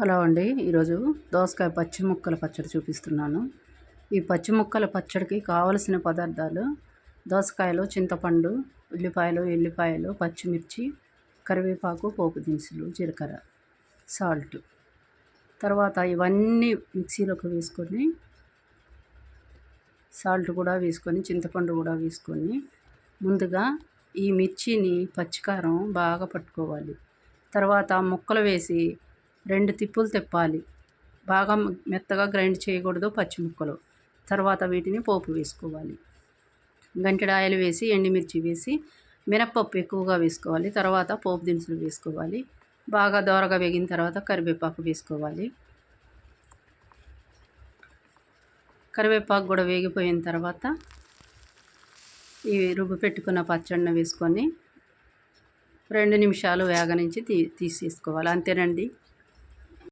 Hello అండి. ఈరోజు దోసకాయ పచ్చి ముక్కల పచ్చడి చూపిస్తున్నాను. ఈ పచ్చి ముక్కల పచ్చడికి కావలసిన పదార్థాలు దోసకాయలు చింతపండు ఉల్లిపాయలు ఎల్లిపాయలు పచ్చిమిర్చి కరివేపాకు పోపు దినుసులు జీలకర్ర సాల్ట్. తర్వాత ఇవన్నీ మిక్సీలోకి వేసుకొని సాల్ట్ కూడా వేసుకొని చింతపండు కూడా వేసుకొని ముందుగా ఈ మిర్చిని పచ్చికారం బాగా పట్టుకోవాలి. తర్వాత ముక్కలు వేసి రెండు తిప్పులు తిప్పాలి. బాగా మెత్తగా గ్రైండ్ చేయకూడదు పచ్చి ముక్కలు. తర్వాత వీటిని పోపు వేసుకోవాలి. గంటెడాయలు వేసి ఎండుమిర్చి వేసి మినప్పప్పు ఎక్కువగా వేసుకోవాలి. తర్వాత పోపు దినుసులు వేసుకోవాలి. బాగా దోరగా వేగిన తర్వాత కరివేపాకు వేసుకోవాలి. కరివేపాకు కూడా వేగిపోయిన తర్వాత ఈ రుబ్బు పెట్టుకున్న పచ్చడిని వేసుకొని రెండు నిమిషాలు వేగనించి తీ తీసేసుకోవాలి. అంతేనండి?